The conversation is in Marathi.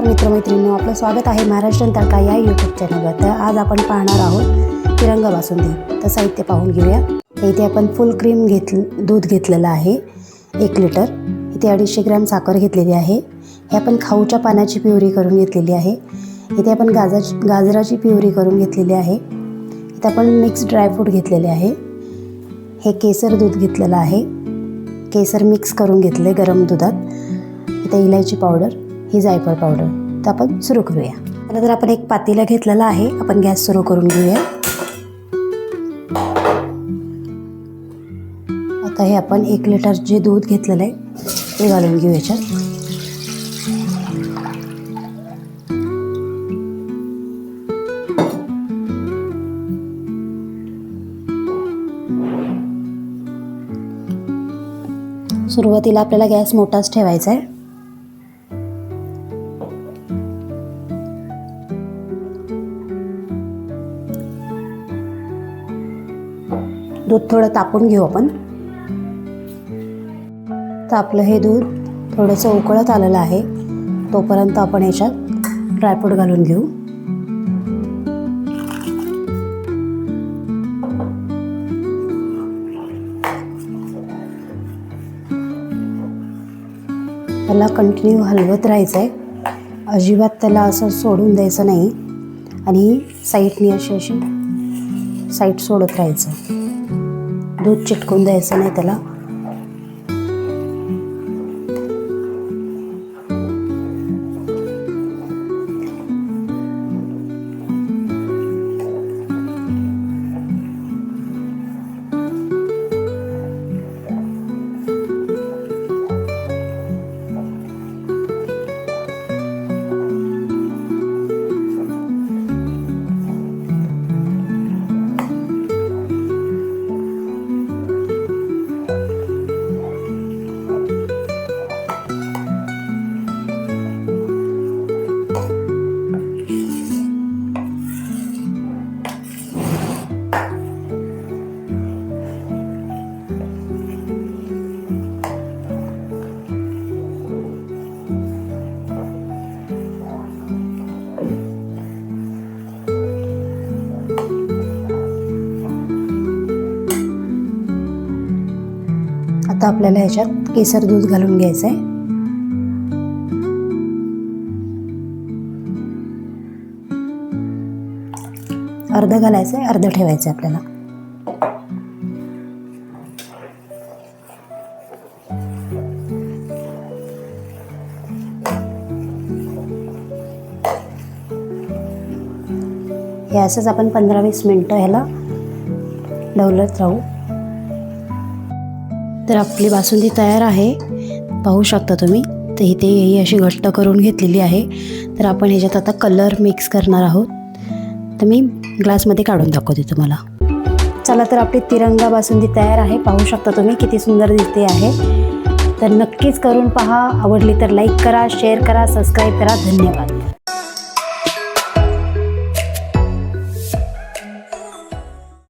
मैत्रिणींनो आपलं स्वागत आहे महाराष्ट्रन तडका या यूट्यूब चॅनलवर तर आज आपण पाहणार आहोत तिरंगा बासुंदी तर साहित्य पाहून घेऊया. इथे आपण फुल क्रीम घेत दूध घेतलेलं आहे एक लिटर इथे अडीचशे ग्रॅम साखर घेतलेली आहे. हे आपण खाऊच्या पानाची प्युरी करून घेतलेली आहे. इथे आपण गाजराची गाजराची प्युरी करून घेतलेली आहे. इथे आपण मिक्स ड्रायफ्रूट घेतलेले आहे. हे केसर दूध घेतलेलं आहे. केसर मिक्स करून घेतले गरम दुधात. इथे इलायची पावडर ही जायफळ पावडर. तर आपण सुरू करूया. पहिलं तर आपण एक पातेलं घेतलेलं आहे आपण गॅस सुरू करून घेऊया. आता हे आपण एक लिटर जे दूध घेतलेलं आहे ते घालून घेऊ याच्यात. सुरुवातीला आपल्याला गॅस मोठाच ठेवायचा आहे. दूध थोडं तापून घेऊ आपण. तर आपलं हे दूध थोडंसं उकळत आलेलं आहे. तोपर्यंत आपण याच्यात ड्रायफ्रूट घालून घेऊ. त्याला कंटिन्यू हलवत राहायचं आहे अजिबात त्याला असं सोडून द्यायचं नाही. आणि साईडनी अशी अशी साईड सोडत राहायचं. दूध चिटकून द्यायचं नाही त्याला. आता आपल्याला ह्याच्यात केसर दूध घालून घ्यायचं आहे अर्ध घालायचं आहे अर्ध ठेवायचं आहे आपल्याला. हे असंच आपण पंधरा वीस मिनटं ह्याला डवलत राहू. तर आपली बासुंदी तयार आहे. पाहू शकता तुम्ही तर इथे ही अशी घट्ट करून घेतलेली आहे. तर आपण ह्याच्यात आता कलर मिक्स करणार आहोत. तर मी ग्लासमध्ये काढून दाखवते तुम्हाला. चला तर आपली तिरंगा बासुंदी तयार आहे. पाहू शकता तुम्ही किती सुंदर दिसते आहे. तर नक्कीच करून पहा. आवडली तर लाईक करा शेअर करा सबस्क्राईब करा. धन्यवाद.